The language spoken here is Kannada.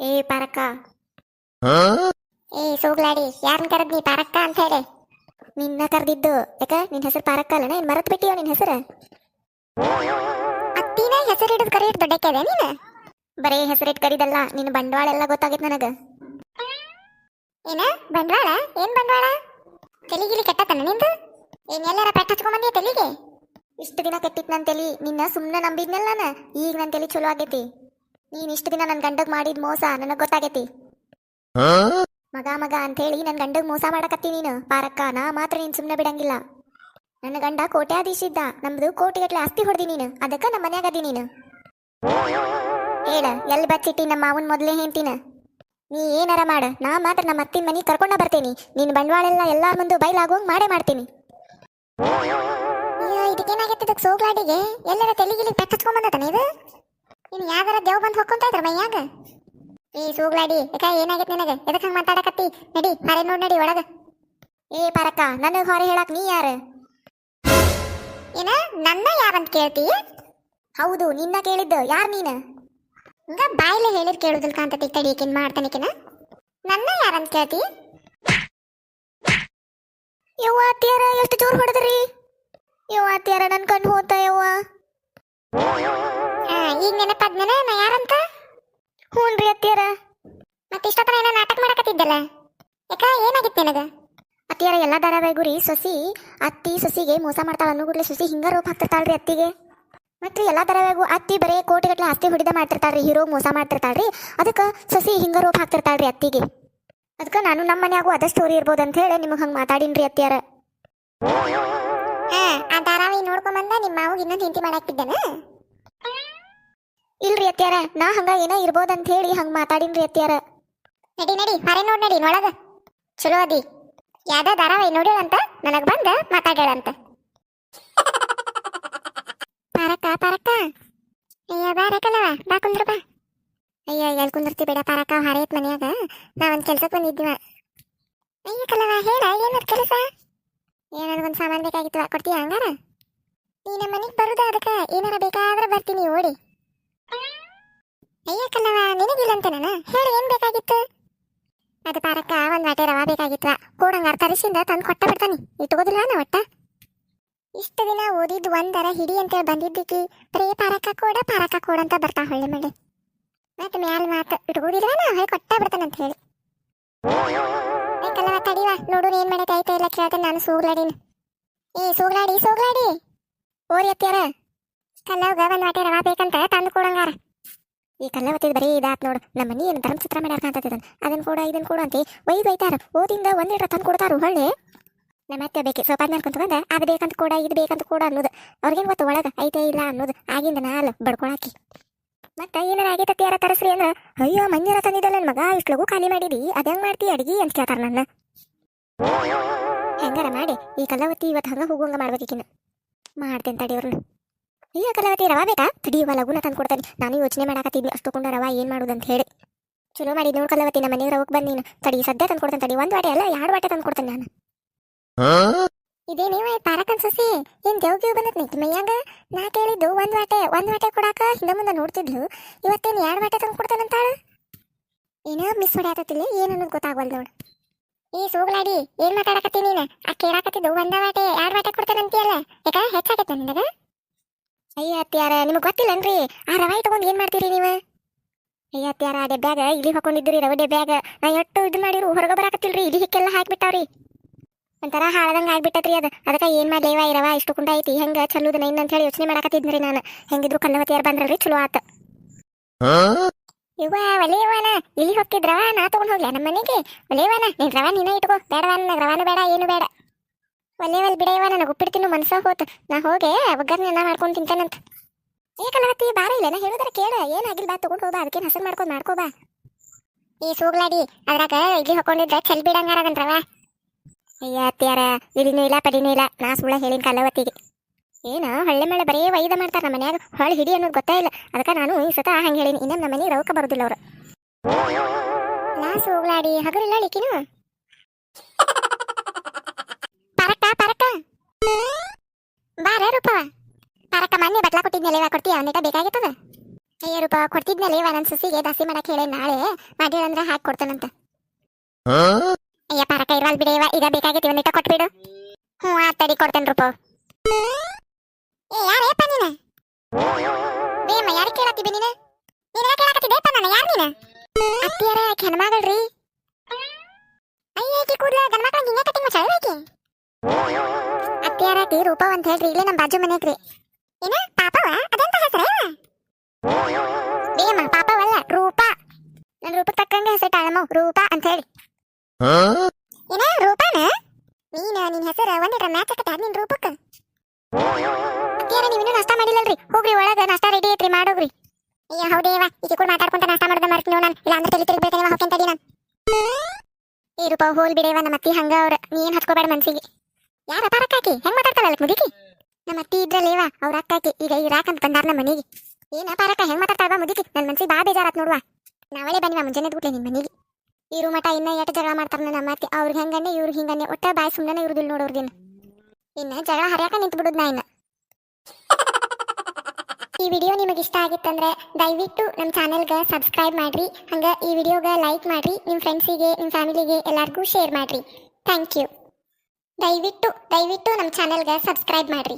ಏ ಪಾರಕ್ಕ. ಏ ಸೋಗ್ಲಾಡಿ ಯಾರನ್ನ ಕರೆದ್ ನೀ ಪಾರಕ್ಕ ಅಂತ ಹೇಳಿ. ನಿನ್ನ ಕರೆದಿದ್ದು. ಯಾಕ? ನಿನ್ ಹೆಸರು ಪಾರಕ್ಕ ಅಲ್ಲ ಏನ್ ಮರತ್ ಬಿಟ್ಟಿಯೋ ನಿನ್ ಹೆಸರು? ಅತ್ತಿನ ಹೆಸರು ಹಿಡಿದು ದೊಡ್ಡಕ್ಕೆ ಅದೇ ನೀನು? ಬರೀ ಹೆಸರಿಟ್ ಕರಿದಲ್ಲ ನಿನ್ನ ಬಂಡವಾಳ ಎಲ್ಲ ಗೊತ್ತಾಗಿತ್ ನನಗ. ಏನ? ಬಂಡವಾಳ? ಏನ್ ಬಂಡವಾಳ? ತೆಲಿಗಿಲಿ ಕಟ್ಟತನ ನಿಂದು? ಏನ್ ಎಲ್ಲಾರ ಪೆಟ್ಟ ಹಚ್ಕೊಂಬಂದಿ ತೆಲಿಗೆ? ಇಷ್ಟು ದಿನ ಕೆಟ್ಟಿತ್ ನನ್ ತಲಿ ನಿನ್ನ ಸುಮ್ಮನೆ ನಂಬಿದ್ನಲ್ಲ ನಾನು. ಈಗ ನನ್ ತಲಿ ಚಲೋ ಆಗೈತಿ. ನೀನ್ ಇಷ್ಟು ದಿನ ನನ್ನ ಗಂಡಗ್ ಮಾಡಿದ ಮೋಸ ನನಗ್ ಗೊತ್ತಾಗೈತಿ. ಮಗ ಮಗ ಅಂತ ಹೇಳಿ ನನ್ನ ಗಂಡಗ್ ಮೋಸ ಮಾಡಕತ್ತಿ ನೀನು. ಪಾರಕ್ಕ ನಾ ಮಾತ್ರ ನೀನ್ ಸುಮ್ಮನೆ ಬಿಡಂಗಿಲ್ಲ. ನನ್ನ ಗಂಡ ಕೋಟ್ಯಾಧೀಶ ಇದ್ದ ನಮ್ದು ಕೋಟಿಗಟ್ಲೆ ಆಸ್ತಿ ಹೊಡ್ದಿ ನೀನು. ಅದಕ್ಕ ನಮ್ಮ ಮನ್ಯಾಗ ಅದಿ ನೀನು. ಹೇಳ ಎಲ್ಲಿ ಬಚ್ಚಿಟ್ಟಿ ನಮ್ಮ ಮಾವನ್ ಮೊದಲೇ ಹೇಳ್ತೀನ ನೀ ಏನಾರ ಮಾಡ. ನಾ ಮಾತ್ರ ನಮ್ಮ ಅತ್ತಿನ ಮನೆ ಕರ್ಕೊಂಡ ಬರ್ತೀನಿ. ನಿನ್ನ ಬಂಡವಾಳ ಎಲ್ಲ ಎಲ್ಲಾರ ಮುಂದೆ ಬೈಲಾಗುವಂಗ್ ಮಾಡೇ ಮಾಡ್ತೀನಿ. ಇದಕ್ಕೇನಾಗತ್ತೆ ಇದಕ್ಕೇನಾಗೈತೆ ಇದಕ್ಕೆ ಸೋಗ್ಲಾಡಿಗೆ? ಎಲ್ಲರ ತೆಲಿಗಿಲಿ ಪೆಟ್ಟು ಹಚ್ಕೊಂಬಂದತನ ಇದು? ಇನ್ನು ಯಾವ್ದಾರ ದೇವ್ ಬಂದು ಹೊಕ್ಕೊಂತ ಇದ್ರ ಮೈಯಾಗ? ಏ, ಸೋಗ್ಲಾಡಿ, ಯಾಕ ಏನಾಗೈತೆ ನಿನಗೆ? ಎದಕ್ಕೆ ಹಂಗ ಮಾತಾಡಕತ್ತಿ? ನಡಿ ಹಾರೆ ನೋಡಿ ನಡಿ, ಒಳಗ. ಏ, ಪರಕ್ಕ, ನನಗೆ ಹೊರ ಹೇಳಕ್ ನೀ ಯಾರು? ಏನ, ನನ್ನ ಯಾರಂತ ಕೇಳ್ತಿ? ಹೌದು, ನಿನ್ನ ಕೇಳಿದ್ದು. ಯಾರು ನೀನು? ಹಂಗ ಬಾಯಿಲೆ ಹೇಳಿದ್ ಕೇಳುದಿಲ್ಲ ಕಾಂತತಿ ತಡಿ ಈಕಿನ್ ಮಾಡ್ತಾನಿಕಿನ. ನನ್ನ ಯಾರಂತ ಕೇಳ್ತಿ? ಯವ್ವ ಅತ್ತಿಯಾರ, ಎಷ್ಟು ಜೋರ್ ಹೊಡೆದ್ರಿ? ಯವ್ವ ಅತ್ತಿಯಾರ, ನನ್ ಕಣ್ಣು ಹೋತ ಯವ್ವ. ನೆನಪಾದ್ಮೇಲೆ ನಾ ಯಾರಂತ? ಹ್ಞೂನ್ರಿ ಅತ್ತಿಯರ. ಮತ್ತೆ ಇಷ್ಟೊತ್ತನ ಏನೋ ನಾಟಕ ಮಾಡಕತ್ತಿದ್ದಲ್ಲ? ಯಾಕ ಏನಾಗಿತ್ತು ನಿನಗ? ಅತ್ತಿಯರ ಎಲ್ಲ ಧಾರಾವಾಹಿಗೂ ರೀ ಸೊಸಿ ಅತ್ತಿ ಸೊಸಿಗೆ ಮೋಸ ಮಾಡ್ತಾಳ ಅನ್ನೋ ಕೂಡಲೇ ಸೊಸಿ ಹಿಂಗ ರೋಪ್ ಹಾಕ್ತಿರ್ತಾಳ್ರಿ ಅತ್ತಿಗೆ. ಮತ್ತೆ ಎಲ್ಲ ಧಾರಾವಾಹಿಗೂ ಅತ್ತಿ ಬರೇ ಕೋಟಿಗಟ್ಟಲೆ ಆಸ್ತಿ ಮಾಡ್ತಿರ್ತಾರೆ ರೀ ಹೀರೋ ಮೋಸ ಮಾಡ್ತಿರ್ತಾಳ್ರಿ. ಅದಕ್ಕೆ ಸಸಿ ಹಿಂಗ ರೂಪ ಹಾಕ್ತಿರ್ತಾಳ ರೀ ಅತ್ತಿಗೆ. ಅದಕ್ಕೆ ನಾನು ನಮ್ಮ ಮನ್ಯಾಗೂ ಅದ ಸ್ಟೋರಿ ಇರ್ಬೋದು ಅಂತ ಹೇಳಿ ನಿಮಗೆ ಹಂಗೆ ಮಾತಾಡಿನ್ರಿ ಅತ್ತಿಯಾರ. ಹಾ ಆ ಧಾರಾವಾಹಿ ನೋಡ್ಕೊಂಬಂದ ನಿಮ್ಮ ಮಾವಿಗೆ ಇನ್ನೊಂದು ಹಿಂತಿ ಮಾಡಾಕ್ತಿದ್ದೇನ? ಇಲ್ರಿ ಅತ್ಯಾರ ನಾ ಹಂಗ ಏನೋ ಇರ್ಬೋದಂತ ಹೇಳಿ ಹಂಗ ಮಾತಾಡಿನ್ರಿ ಅತ್ಯಾರ ನಡಿ ನಡಿ ಹೊರೆ ನೋಡ್ ನಡಿ ಒಳಗ ಚಲೋ ಅದಿ. ಯಾದ ಧಾರಾವಾಹಿ ನೋಡ್ಯಾಳಂತ ನನಗ್ ಬಂದ ಮಾತಾಡ್ಯಾಳಂತ. ಪಾರಕ್ಕ ಪಾರಕ್ಕ. ಅಯ್ಯ ಬಾರಕಲ್ಲವ ಬಾ ಕುಂದ್ರ ಬಾ. ಅಯ್ಯ ಎಲ್ಲಿ ಕುಂದಿರ್ತಿ ಬೇಡ ಪಾರಕ್ಕ ಹೊರೆ ಮನ್ಯಾಗ. ನಾ ಒಂದ್ ಕೆಲ್ಸಕ್ ಬಂದಿದ್ದೀವ. ಅಯ್ಯ ಕಲ್ಲವ ಹೇಳ, ಏನದ್ ಕೆಲಸ? ಏನಾದ್ರು ಒಂದ್ ಸಾಮಾನ್ ಬೇಕಾಗಿತ್ತು ಕೊಡ್ತೀಯ ಹಂಗಾರ? ನೀ ನಮ್ಮ ಮನೆಗೆ ಬರುದ ಅದಕ್ಕೆ? ಏನಾರ ಬೇಕಾದ್ರೆ ಬರ್ತೀನಿ, ಓಡಿ. ಅಯ್ಯ ಕಲ್ಲವ ನಿನಗಿಲ್ಲ ಅಂತ ನಾನು ಹೇಳಿ, ಏನ್ ಬೇಕಾಗಿತ್ತು? ಅದು ಪಾರಕ್ಕ, ಒಂದ್ ವಾಟೆ ರವಾ ಬೇಕಾಗಿತ್ತು ಕೂಡಂಗಾರ ತರಿಸಿಂದ ತಂದು ಕೊಟ್ಟ ಬಿಡ್ತಾನೆ ಇಟ್ಕೋದಿಲ್ಲ ನಾ ಒಟ್ಟ? ಇಷ್ಟು ದಿನ ಓದಿದ್ ಒಂದರ ಹಿಡಿ ಅಂತೇಳಿ ಬಂದಿದ್ದಕ್ಕೆ ಪ್ರೇ ಪಾರಕ ಕೂಡ ಪಾರಕ ಕೂಡ ಅಂತ ಬರ್ತಾ ಹೊಳ್ಳಿ ಮಳೆ ಮತ್ತೆ ಮ್ಯಾಲ ಮಾತು ಇಟ್ಕೋದಿಲ್ಲ ನಾ ಹೊಳೆ ಕೊಟ್ಟ ಬಿಡ್ತಾನೆ ಅಂತ ಹೇಳಿ. ಏ ಕಲ್ಲವ ತಡಿವ. ನೋಡು ಏನ್ ಮಾಡಕ್ಕೆ ಆಯ್ತಾ ಇಲ್ಲ ಕೇಳ್ತೇನೆ ನಾನು ಸೂಗ್ಲಾಡಿನ. ಏ, ಸೂಗ್ಲಾಡಿ ಸೂಗ್ಲಾಡಿ. ಓರಿ ಅತ್ಯಾರ ಕಲ್ಲವ್ಗ ಒಂದ್ ವಾಟೆ ರವಾ ಬೇಕಂತ ತಂದು ಕೊಡಂಗಾರ. ಈ ಕಲ್ಲವತ್ತಿದ್ ಬರೀ ಇದಾತ್ ನೋಡು. ನಮ್ಮ ಮನಿ ಏನು ಧರ್ಮಚಿತ್ರ ಮಾಡ್ಯಾರ ಕಾಂತತಿದನ್ ಅದನ್ನ ಕೂಡ ಇದನ್ನ ಕೂಡ ಅಂತ. ಒಯ್ದು ಬೈತಾರ ಓದಿಂದ ಒಂದ್ ಲೀಟರ್ ತಂದು ಕೊಡ್ತಾರು ಹೊಳ್ಳಿ. ನಮ್ಮ ಅತ್ತೆ ಬೇಕಿ ಸ್ವಲ್ಪ ಅದ್ನ ಬಂದ ಅದು ಬೇಕಂತ ಕೂಡ, ಇದು ಬೇಕಂತ ಕೂಡ ಅನ್ನೋದು. ಅವ್ರಿಗೆ ಗೊತ್ತು, ಒಳಗ ಐತೆ ಇಲ್ಲ ಅನ್ನೋದು. ಆಗಿಂದ ನಾಲ್ ಬಡ್ಕೊಳಾಕಿ. ಮತ್ತೆ ಏನಾರ ಆಗೈತತಿ ಯಾರ ತರಸ್ರಿ ಅಂದ್ರೆ, ಅಯ್ಯೋ ಮಂಜಿನ ತಂದಿದ್ದಲ್ಲ ನನ್ನ ಮಗ, ಇಷ್ಟು ಖಾಲಿ ಮಾಡಿದಿ. ಅದಂಗ್ ಮಾಡ್ತಿ ಅಡಿಗೆ ಅಂತ ಕೇಳ್ತಾರ ನನ್ನ. ಹೆಂಗಾರ ಮಾಡಿ, ಈ ಕಲ್ಲವತ್ತಿ ಇವತ್ತು ಹಂಗ ಹೋಗುವಂಗ ಮಾಡ್ಬೇಕಿನ್ನ ಮಾಡ್ತೇನೆ ತಡಿ ಅವ್ರನ್ನ ಈಗ ಕಲಾವತಿ ರವಾ ಬೇಕಾ? ತಡಿಯುವ ಲಗುನ ತಂದು ಕೊಡ್ತಾನೆ. ನಾನು ಯೋಚನೆ ಮಾಡಾಕತ್ತಿದ್ನಿ ಅಷ್ಟು ಕೊಂಡ ರವಾ ಏನು ಮಾಡೋದು ಅಂತ ಹೇಳಿ. ಚಲೋ ಮಾಡಿ ನೋಡಿ ಕಲಾವತಿ ನಮ್ಮ ಮನೆಗೆ ರವಕ್ಕೆ ಬಂದು ನೀನು. ತಡಿ ಸದ್ಯ ತಂದು ಕೊಡ್ತಾನೆ ತಡಿ. ಒಂದು ವಾಟೆ ಅಲ್ಲ ಎರಡು ವಾಟೆ ತಂದು ಕೊಡ್ತೇನೆ ನಾನು. ಇದೇ ನೀವು ಪಾರಕನ್ ಸೊಸಿ? ಏನ್ ದೇವ್ಗೆ ಬಂದತ್ ನಿಂತ ಮೈಯಾಗ? ನಾ ಕೇಳಿದ್ದು ಒಂದ್ ವಾಟೆ ಒಂದ್ ವಾಟೆ ಕೊಡಾಕ ಹಿಂದೆ ಮುಂದೆ ನೋಡ್ತಿದ್ಲು. ಇವತ್ತೇನ್ ಎರಡು ವಾಟೆ ತಂದು ಕೊಡ್ತಾನಂತಾಳ ಏನೋ ಮಿಸ್ ಹೊಡ್ಯಾತತಿಲ್ಲ ಏನ್ ಅನ್ನೋದು ಗೊತ್ತಾಗವಲ್ ನೋಡು. ಈ ಸೋಗ್ಲಾಡಿ ಏನ್ ಮಾತಾಡಕತ್ತಿ ನೀನು? ಆ ಕೇಳಾಕತ್ತಿದ್ದು ಒಂದ ವಾಟೆ ಎರಡು ವಾಟೆ ಕೊಡ್ತಾನಂತೀಯಲ್ಲ ಯಾಕ ಹೆಚ್ಚಾಗತ್ತೆ ನಿನಗ? ಅಯ್ಯ ಅತ್ಯಾರ ನಿಮಗೆ ಗೊತ್ತಿಲ್ಲನ್ರಿ? ಆ ರವೆ ತಗೊಂಡು ಏನ್ ಮಾಡ್ತೀರಿ ನೀವು? ಅಯ್ಯ ಅತ್ಯಾರ ಆ ಡೆಬ್ಯಾಗ ಇಲಿ ಹಾಕೊಂಡಿದ್ರಿ ರವೆ ಡೆಬ್ಯಾಗ ನಾ ಎಷ್ಟು ಇದು ಮಾಡಿರು ಹೊರಗೆ ಬರಾಕತ್ತಿಲ್ರಿ ಇಲಿ ಹಿಕ್ಕೆಲ್ಲ ಹಾಕ್ಬಿಟ್ಟಾವ್ರಿ. ಒಂಥರ ಹಾಳದಂಗ ಆಗ್ಬಿಟ್ಟತ್ರಿ ಅದು. ಅದಕ್ಕೆ ಏನು ಮಾಡ್ಲೇವ ಈ ರವಾ ಇಷ್ಟು ಕುಂಡ ಐತಿ ಹೆಂಗ ಚಲ್ಲುದ ನೈನ್ ಅಂತ ಹೇಳಿ ಯೋಚನೆ ಮಾಡಾಕತ್ತಿದ್ರಿ ನಾನು. ಹೆಂಗಿದ್ರು ಕಲ್ಲವತಿಯಾರ ಬಂದ್ರಲ್ರಿ ಚಲೋ ಆತ. ಇವ ಒಲೆಯವನ ಇಲ್ಲಿ ಹೊಕ್ಕಿದ್ರವ ನಾ ತಗೊಂಡ್ ಹೋಗ್ಲ ನಮ್ಮ ಮನೆಗೆ? ಒಲೆಯವನ ನೀನು ರವ ನೀನೇ ಇಟ್ಕೋ. ಬೇಡವ ನನಗೆ ರವಾನು ಬೇಡ ಏನು ಬೇಡ. ಒಲೆವಲ್ ಬಿಡಯವ ನನಗೆ ಉಪ್ಪಿಡ್ತೀನಿ ಮನ್ಸ ಹೋತ. ನಾ ಹೋಗೆ ಒಗ್ಗರ್ನೆಲ್ಲ ಮಾಡ್ಕೊಂಡು ತಿಂತಾನಂತ. ಏ ಕಲವತ್ತಿ ಬಾರ ಇಲ್ಲ, ನಾ ಹೇಳಿದ್ರೆ ಕೇಳ ಏನಾಗಿಲ್ಲ ಬಾ, ತಗೊಂಡು ಹೋಗ್ಬಾ ಅದಕ್ಕೆ ಹಸನ್ ಮಾಡ್ಕೊಂಡು ಮಾಡ್ಕೋಬಾ ಈ ಸೂಗ್ಲಾಡಿ, ಅದ್ರಾಗ ಇಲ್ಲಿ ಹಾಕೊಂಡಿದ್ರೆ ಚೆಲ್ ಬಿಡಂಗಾರದನ್ರವ ಅಯ್ಯ, ಅತ್ತಿಯಾರ ಇಡಿನೂ ಇಲ್ಲ ಪಡಿನೂ ಇಲ್ಲ, ನಾ ಸುಳ್ಳ ಹೇಳಿನ ಕಲವತ್ತಿಗೆ ಏನ, ಹಳ್ಳಿ ಮೇಲೆ ಬರೀ ವೈದ ಮಾಡ್ತಾರ ನಮ್ಮ ಮನ್ಯಾಗ ಹೊಳ್ಳಿ ಹಿಡಿ ಅನ್ನೋದು ಗೊತ್ತೇ ಇಲ್ಲ. ಅದಕ್ಕೆ ನಾನು ಈ ಸತ ಹಂಗೆ ಹೇಳಿನಿ, ಇನ್ನೊಂದು ನಮ್ಮ ಮನೆಗೆ ರೌಕ ಬರೋದಿಲ್ಲ ಅವರು. ನಾ ಸೂಗ್ಲಾಡಿ ಹಗರಿಲ್ಲ ಲಿಕಿನು ಪರಕ ಪರಕ ಬಾರ ರೂಪವ. ಪರಕ ಮೊನ್ನೆ ಬಟ್ಲಾ ಕೊಟ್ಟಿದ್ನಲ್ಲ ಇವಾಗ ಕೊಡ್ತೀಯ? ಅವನಿಗೆ ಬೇಕಾಗಿತ್ತದ? ಅಯ್ಯ ರೂಪ ಕೊಡ್ತಿದ್ನಲ್ಲ ಇವ ನನ್ನ ಸಸಿಗೆ ದಾಸಿ ಮಾಡಕ್ ಹೇಳಿ ನಾಳೆ. ಮಾಡಿರಂದ್ರೆ ಹಾಕಿ ಕೊಡ್ತಾನಂತ. ಅಯ್ಯ ಪಾರಕ ಇರಲ್ ಬಿಡಿ ಇವ ಈಗ ಬೇಕಾಗಿತ್ತು ಒಂದಿಟ್ಟ ಕೊಟ್ಬಿಡು ಹ್ಞೂ ಆ ತಡಿ ಕೊಡ್ತೇನೆ ರೂಪ. ಏ ಯಾರೇಪ್ಪ ನೀನು? ಬೇಮ್ಮ ಯಾರು ಕೇಳತ್ತಿ ನೀನು? ನೀನು ಕೇಳಕತ್ತಿದ್ದೇಪ್ಪ ನಾನು ಯಾರು ನೀನು? ಅತ್ತಿಯರ ಹೆಣ್ಮಗಳ್ರಿ ಆಕಿ ರೂಪ ಅಂತ ಹೇಳ್ರಿ ಇಲ್ಲೇ ನಮ್ಮ ಬಾಜು ಮನೆಗ್ರಿ. ಏನ ಪಾಪವ ಅದಂತ ಹೆಸರ ಬೇಮ್ಮ ಪಾಪವಲ್ಲ ರೂಪ. ನನ್ನ ರೂಪ ತಕ್ಕಂಗೆ ತಾಳಮ್ಮ ರೂಪ ಅಂತ ಹೇಳಿ. ಏನ ರೂಪಾನ? ನೀನ ನಿನ್ ಹೆಸರ ಒಂದಿಟ್ರ ಮ್ಯಾಚ್ ಹಾಕತ್ತ ನಿನ್ ರೂಪಕ್ಕ ಅತ್ತಿಯರ ನೀವಿನ್ನೂ ನಾಷ್ಟ ಮಾಡಿಲ್ಲಲ್ರಿ. ಹೋಗ್ರಿ ಒಳಗ ನಾಷ್ಟ ರೆಡಿ ಐತ್ರಿ ಮಾಡೋಗ್ರಿ. ಅಯ್ಯ ಹೌದೇವ ಈಕೆ ಕೂಡ ಮಾತಾಡ್ಕೊಂತ ನಾಷ್ಟ ಮಾಡೋದ ಮರ್ತೀನಿ ನಾನು. ಇಲ್ಲ ಅಂದ್ರೆ ತಲೆ ತಿರುಗ್ಬೇಕೇವ ಹೋಗ್ತೇನೆ ತಡಿ ನಾನು. ಈ ರೂಪ ಹೋಲ್ ಬಿಡೇವ ನಮ್ಮ ಅತ್ತಿ ಹಂಗ ಅವ್ರ. ನೀನ್ ಹಚ್ಕೋಬೇಡ ಮನ್ಸಿಗೆ. ಯಾರ ಪಾರಕ್ಕಾಕಿ ಹೆಂಗ್ ಮಾತಾಡ್ತಾಳಲ್ಲ ಮುದುಕಿ? ನಮ್ಮ ಅತ್ತಿ ಇದ್ರಲ್ಲೇವ ಅವ್ರ ಅಕ್ಕಾಕಿ. ಈಗ ಇರಾಕಂತ ಬಂದಾರ ನಮ್ಮ ಮನೆಗೆ. ಏನ ಅಪಾರಕ್ಕ ಹೆಂಗ್ ಮಾತಾಡ್ತಾಳ ಮುದುಕಿ? ನನ್ನ ಮನ್ಸಿಗೆ ಬಾ ಬೇಜಾರಾತ್ ನೋಡುವ. ನಾವಳೆ ಬನ್ನಿ ಮುಂಜಾನೆ ಬಿಟ್ಲೆ ನಿಮ್ಮ ಮನೆಗೆ. ಇರು ಮಟ ಇನ್ನ ಎಷ್ಟು ಜಗಳ ಮಾಡ್ತಾರ ನಮ್ಮ ಅತ್ತಿ. ಅವ್ರಿಗೆ ಹೆಂಗನ್ನೆ ಇವ್ರು ಹಿಂಗನ್ನೆ ಒಟ್ಟ ಬಾಯ್ ಸುಮ್ಮನೆ ಇರುದಿಲ್ಲ ನೋಡೋರ್ದಿನ ಇನ್ನ ಜಗಳ ಹರಿಯಾಕ ನಿಂತು ಬಿಡುದ್ ನಾ ಇನ್ನ. ಈ ವಿಡಿಯೋ ನಿಮಗೆ ಇಷ್ಟ ಆಗಿತ್ತಂದ್ರೆ ದಯವಿಟ್ಟು ನಮ್ಮ ಚಾನೆಲ್ಗೆ ಸಬ್ಸ್ಕ್ರೈಬ್ ಮಾಡ್ರಿ. ಹಂಗ ಈ ವಿಡಿಯೋಗೆ ಲೈಕ್ ಮಾಡ್ರಿ. ನಿಮ್ಮ ಫ್ರೆಂಡ್ಸಿಗೆ ನಿಮ್ಮ ಫ್ಯಾಮಿಲಿಗೆ ಎಲ್ಲರಿಗೂ ಶೇರ್ ಮಾಡ್ರಿ. ಥ್ಯಾಂಕ್ ಯು ದಯವಿಟ್ಟು ದಯವಿಟ್ಟು ನಮ್ಮ ಚಾನೆಲ್ಗೆ ಸಬ್ಸ್ಕ್ರೈಬ್ ಮಾಡ್ರಿ.